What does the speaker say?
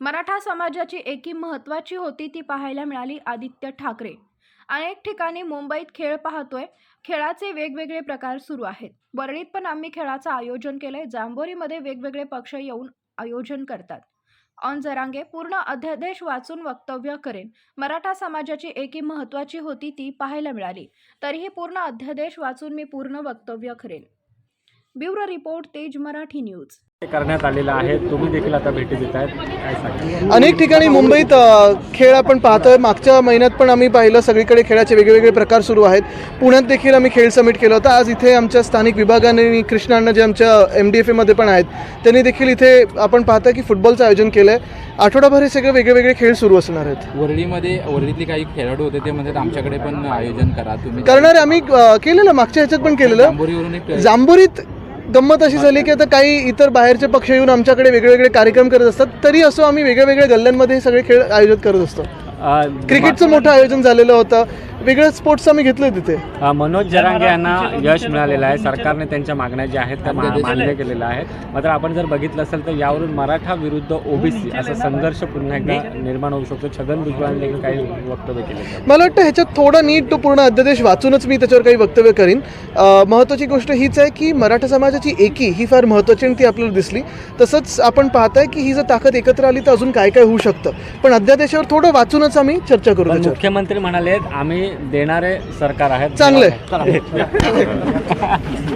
मराठा समाजाची एकी महत्त्वाची होती ती पाहायला मिळाली आदित्य ठाकरे. अनेक ठिकाणी मुंबईत खेळ पाहतोय खेळाचे वेगवेगळे प्रकार सुरू आहेत. वरळीत पण आम्ही खेळाचं आयोजन केलंय जांभोरीमध्ये वेगवेगळे पक्ष येऊन आयोजन करतात. ऑन जरांगे पूर्ण अध्यादेश वाचून वक्तव्य करेन. मराठा समाजाची एकी महत्त्वाची होती ती पाहायला मिळाली. तरीही पूर्ण अध्यादेश वाचून मी पूर्ण वक्तव्य करेन. ब्युरो रिपोर्ट तेज मराठी न्यूज. करण्यात आलेला आहे. तुम्ही देखील आता भेटी देत आहेत. काय सांगा अनेक ठिकाणी मुंबईत अ, खेळ आपण पाहतोय. मागच्या महिन्यात पण आम्ही पाहिलं सगळीकडे खेळाचे वेगवेगळे प्रकार सुरू आहेत. पुण्यात देखील आम्ही खेळ समिट केलं होतं. आज इथे आमच्या स्थानिक विभागाने आणि कृष्णांना जे आमच्या एम डी एफ एमध्ये पण आहेत त्यांनी देखील इथे आपण पाहता की फुटबॉलचं आयोजन केलं आहे आठवडाभर हे सगळे वेगळे वेगळे खेळ सुरू असणार आहेत. वरळीमध्ये वरळीतले काही खेळाडू होते ते म्हणतात आमच्याकडे पण आयोजन करा तुम्ही करणारे आम्ही अ, केलेलं मागच्या ह्याच्यात पण केलेलं. जांभोरीवरून एक जांभोरीत गंमत अशी झाली की आता काही इतर बाहेरचे पक्ष येऊन आमच्याकडे वेगळे वेगळे कार्यक्रम करत असतात तरी असो आम्ही वेगळ्या वेगळ्या गल्ल्यांमध्ये हे सगळे खेळ आयोजित करत असतो. क्रिकेटचं मोठं आयोजन झालेलं होतं. वेगळं स्पोर्ट्स आम्ही घेतलं तिथे. मनोज जरांगे यांना यश मिळालेलं आहे. सरकारने त्यांच्या मागण्या ज्या आहेत त्या मान्य केलेल्या आहेत. मात्र आपण जर बघितलं असेल तर यावरून मराठा विरुद्ध ओबीसी असा संघर्ष पुन्हा एकदा निर्माण होऊ शकतो. छगन भुजबळांनी देखील काही वक्तव्य केले. मला वाटतं ह्याच्यात थोडा नीट तो पूर्ण अध्यादेश वाचूनच मी त्याच्यावर काही वक्तव्य करीन. अं, महत्त्वाची गोष्ट हीच आहे की मराठा समाजाची एकी ही फार महत्त्वाची आणि ती आपल्याला दिसली. तसंच आपण पाहताय की ही जर ताकद एकत्र आली तर अजून काय काय होऊ शकतं. पण अध्यादेशावर थोडं वाचूनच आम्ही चर्चा करू मुख्यमंत्री म्हणाले आम्ही देणारे सरकार आहेत. चांगलं. आहे